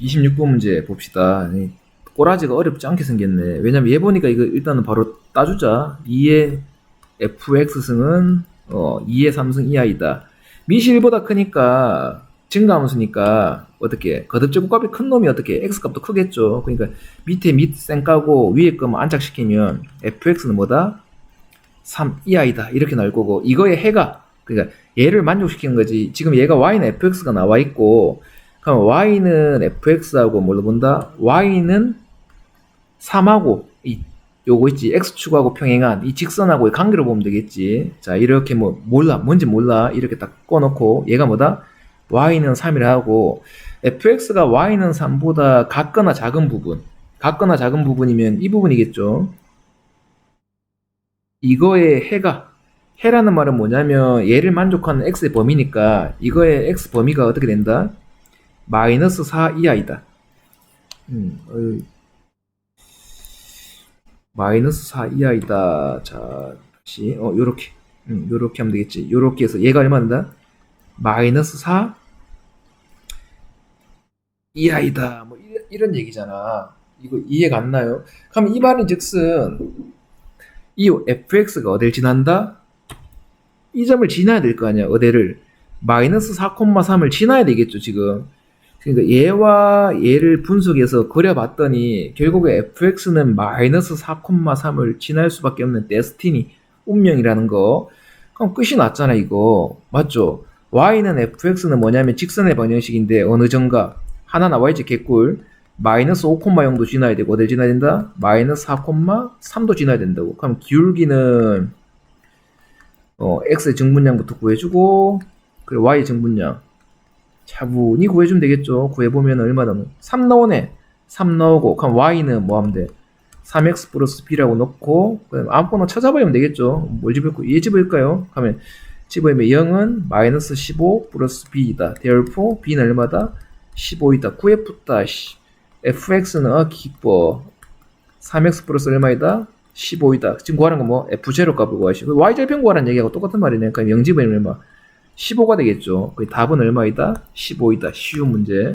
26번 문제 봅시다. 이 꼬라지가 어렵지 않게 생겼네. 왜냐면 얘 보니까 이거 일단은 바로 따주자. 2의 fx승은 어, 2의 3승 이하이다. 미시 1보다 크니까 증가함수니까 어떻게 거듭제곱값이 큰 놈이 어떻게 x 값도 크겠죠. 그러니까 밑에 밑생 까고 위에 거만 안착시키면 fx는 뭐다? 3 이하이다. 이렇게 나올 거고 이거의 해가 그러니까 얘를 만족시키는 거지. 지금 얘가 y는 fx가 나와 있고 그럼 y는 fx하고 뭘로 본다? y는 3하고 이 요거 있지 x축하고 평행한 이 직선하고의 관계를 보면 되겠지. 자 이렇게 뭐 몰라 뭔지 몰라 이렇게 딱 꺼놓고 얘가 뭐다? y는 3이라 하고 fx가 y는 3보다 같거나 작은 부분 같거나 작은 부분이면 이 부분이겠죠. 이거의 해가 해라는 말은 뭐냐면 얘를 만족하는 x의 범위니까 이거의 x 범위가 어떻게 된다? 마이너스 4 이하이다. 음. 마이너스 4 이하이다. 자, 다시 어 요렇게 음, 요렇게 하면 되겠지. 요렇게 해서 얘가 얼마인다? 마이너스 4 이하이다. 뭐 이런, 이런 얘기잖아. 이거 이해가 안 나요? 그럼 이 말은 즉슨 이 fx가 어딜 지난다? 이 점을 지나야 될 거 아니야, 어디를. 마이너스 4,3을 지나야 되겠죠, 지금. 그러니까 얘와 얘를 분석해서 그려봤더니 결국에 fx는 마이너스 4,3을 지날 수밖에 없는 데스티니, 운명이라는 거. 그럼 끝이 났잖아, 이거. 맞죠? y는 fx는 뭐냐면 직선의 방정식인데 어느 점과 하나나 y지 개꿀. 마이너스 5,0도 지나야 되고 어딜 지나야 된다? 마이너스 4,3도 지나야 된다고. 그럼 기울기는 어, x의 증분량부터 구해주고 그리고 y의 증분량 차분히 구해주면 되겠죠. 구해보면 얼마 나노? 3 나오네. 3 나오고 그럼 y는 뭐 하면 돼? 3x 플러스 b라고 넣고 그럼 아무거나 찾아보면 되겠죠. 뭘 집을까? 얘 집을까요? 하면 집으면 0은 마이너스 15 플러스 b이다. therefore b는 얼마다? 15이다. 구해프다. 씨. fx는 어 기뻐. 3x 플러스 얼마이다? 15이다. 지금 구하는 건 뭐? f0 값을 구하시고 y절편 구하라는 얘기하고 똑같은 말이네. 그러니까 0집은 얼마? 15가 되겠죠. 그 답은 얼마이다? 15이다. 쉬운 문제.